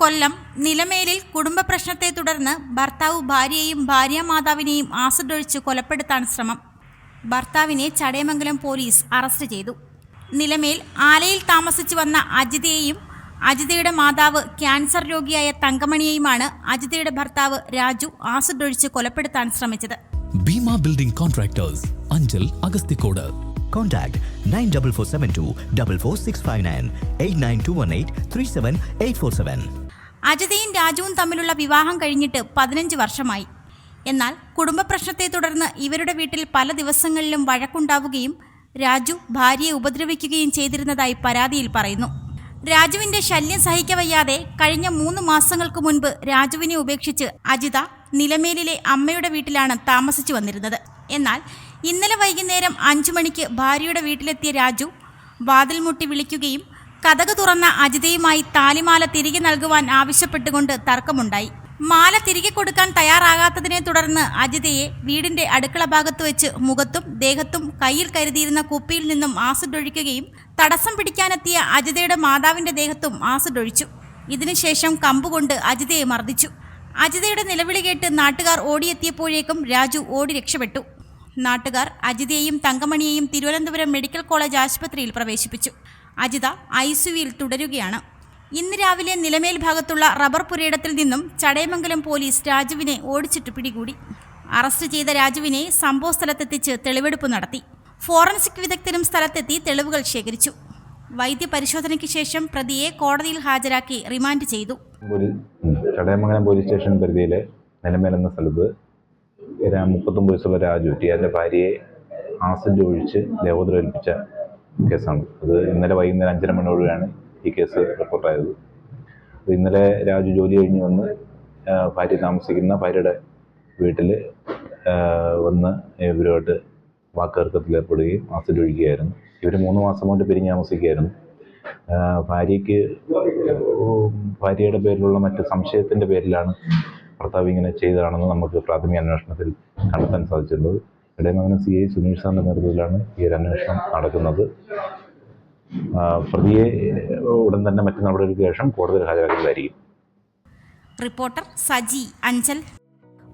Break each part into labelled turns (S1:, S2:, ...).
S1: കൊല്ലം നിലമേലിൽ കുടുംബ പ്രശ്നത്തെ തുടർന്ന് ഭർത്താവ് ഭാര്യയെയും ഭാര്യാമാതാവിനെയും ആസിഡൊഴിച്ച് കൊലപ്പെടുത്താൻ ശ്രമം. ഭർത്താവിനെ ചടയമംഗലം പോലീസ് അറസ്റ്റ് ചെയ്തു. നിലമേൽ ആലയിൽ താമസിച്ചു വന്ന അജിതയെയും അജിതയുടെ മാതാവ് ക്യാൻസർ രോഗിയായ തങ്കമണിയെയുമാണ് അജിതയുടെ ഭർത്താവ് രാജു ആസിഡൊഴിച്ച് കൊലപ്പെടുത്താൻ ശ്രമിച്ചത്.
S2: Bhima building contractors Anchal Agasthikode.
S3: Contact 94472 44659 89218 37847.
S1: അജിതയും രാജുവും തമ്മിലുള്ള വിവാഹം കഴിഞ്ഞിട്ട് പതിനഞ്ച് വർഷമായി. എന്നാൽ കുടുംബ പ്രശ്നത്തെ തുടർന്ന് ഇവരുടെ വീട്ടിൽ പല ദിവസങ്ങളിലും വഴക്കുണ്ടാവുകയും രാജു ഭാര്യയെ ഉപദ്രവിക്കുകയും ചെയ്തിരുന്നതായി പരാതിയിൽ പറയുന്നു. രാജുവിന്റെ ശല്യം സഹിക്കവയ്യാതെ കഴിഞ്ഞ മൂന്ന് മാസങ്ങൾക്ക് മുൻപ് രാജുവിനെ ഉപേക്ഷിച്ച് അജിത നിലമേലിലെ അമ്മയുടെ വീട്ടിലാണ് താമസിച്ചു വന്നിരുന്നത്. എന്നാൽ ഇന്നലെ വൈകുന്നേരം അഞ്ചു മണിക്ക് ഭാര്യയുടെ വീട്ടിലെത്തിയ രാജു വാതിൽ മുട്ടി വിളിക്കുകയും കഥക് തുറന്ന അജിതയുമായി താലിമാല തിരികെ നൽകുവാൻ ആവശ്യപ്പെട്ടുകൊണ്ട് തർക്കമുണ്ടായി. മാല തിരികെ കൊടുക്കാൻ തയ്യാറാകാത്തതിനെ തുടർന്ന് അജിതയെ വീടിന്റെ അടുക്കള ഭാഗത്ത് വെച്ച് മുഖത്തും ദേഹത്തും കയ്യിൽ കരുതിയിരുന്ന കുപ്പിയിൽ നിന്നും ആസിഡ് ഒഴിക്കുകയും തടസ്സം പിടിക്കാനെത്തിയ അജിതയുടെ മാതാവിന്റെ ദേഹത്തും ആസിഡ് ഒഴിച്ചു ഇതിനുശേഷം കമ്പുകൊണ്ട് അജിതയെ മർദ്ദിച്ചു. അജിതയുടെ നിലവിളി കേട്ട് നാട്ടുകാർ ഓടിയെത്തിയപ്പോഴേക്കും രാജു ഓടി രക്ഷപ്പെട്ടു. നാട്ടുകാർ അജിതയെയും തങ്കമണിയെയും തിരുവനന്തപുരം മെഡിക്കൽ കോളേജ് ആശുപത്രിയിൽ പ്രവേശിപ്പിച്ചു. അജിത ഐസിയുവിൽ തുടരുകയാണ്. ഇന്ന് രാവിലെ നിലമേൽ ഭാഗത്തുള്ള റബ്ബർ പുരയിടത്തിൽ നിന്നും ചടയമംഗലം പോലീസ് രാജുവിനെ ഓടിച്ചിട്ട് പിടികൂടി. അറസ്റ്റ് ചെയ്ത രാജുവിനെ സംഭവ സ്ഥലത്തെത്തിച്ച് തെളിവെടുപ്പ് നടത്തി. ഫോറൻസിക് വിദഗ്ധരും സ്ഥലത്തെത്തി തെളിവുകൾ ശേഖരിച്ചു. വൈദ്യപരിശോധനയ്ക്ക് ശേഷം പ്രതിയെ കോടതിയിൽ ഹാജരാക്കി റിമാൻഡ് ചെയ്തു.
S4: ചടയമംഗലം പോലീസ് സ്റ്റേഷൻ പരിധിയിലെ നിലമേൽ എന്ന സ്ഥലത്ത് മുപ്പത്തൊമ്പത് വയസ്സുള്ള രാജു ടി ടിയാന്റെ ഭാര്യയെ ആസിഡ് ഒഴിച്ച് ദേവോദ്രേൽപ്പിച്ച കേസാണ്. അത് ഇന്നലെ വൈകുന്നേരം അഞ്ചര മണിയോടെയാണ് ഈ കേസ് റിപ്പോർട്ടായത്. അത് ഇന്നലെ രാജു ജോലി കഴിഞ്ഞ് വന്ന് ഭാര്യ താമസിക്കുന്ന ഭാര്യയുടെ വീട്ടിൽ വന്ന് ഇവരുമായിട്ട് വാക്കേർക്കത്തിൽ ഏർപ്പെടുകയും ആസിഡ് ഒഴിക്കുകയായിരുന്നു ഇവർ മൂന്ന് മാസം കൊണ്ട് പിരിഞ്ഞ് താമസിക്കുകയായിരുന്നു. ഭാര്യയ്ക്ക് ഭാര്യയുടെ പേരിലുള്ള മറ്റ് സംശയത്തിന്റെ പേരിലാണ് ഭർത്താവ് ഇങ്ങനെ ചെയ്തതാണെന്ന് നമുക്ക് പ്രാഥമിക അന്വേഷണത്തിൽ കണ്ടെത്താൻ സാധിച്ചിട്ടുള്ളത് ഇടയമംഗലം സി ഐ സുനീഷ് സാറിന്റെ നേതൃത്വത്തിലാണ് ഈ ഒരു അന്വേഷണം നടക്കുന്നത്. പ്രതിയെ ഉടൻ തന്നെ മറ്റു നടപടികൾക്ക് ശേഷം കോടതിയിൽ ഹാജരാക്കുന്നതായിരിക്കും
S1: റിപ്പോർട്ടർ സജി അഞ്ചൽ.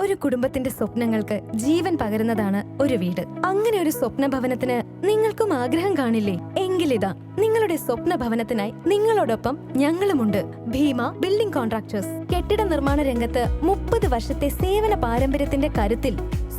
S5: ഒരു കുടുംബത്തിന്റെ സ്വപ്നങ്ങൾക്ക് ജീവൻ പകരുന്നതാണ് ഒരു വീട്. അങ്ങനെ ഒരു സ്വപ്ന ഭവനത്തിന് നിങ്ങൾക്കും ആഗ്രഹം കാണില്ലേ? എങ്കിലിതാ നിങ്ങളുടെ സ്വപ്ന ഭവനത്തിനായി നിങ്ങളോടൊപ്പം ഞങ്ങളുമുണ്ട്. Bhima building contractors. കെട്ടിട നിർമ്മാണ രംഗത്ത് മുപ്പത് വർഷത്തെ സേവന പാരമ്പര്യത്തിന്റെ കരുത്തിൽ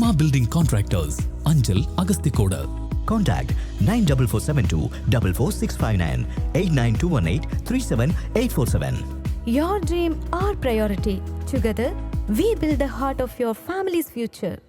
S2: Bhima building contractors Anchal Agasthikode
S3: Contact 94472 44659 89218 37847.
S5: Your dream, our priority. Together, we build the heart of your family's future.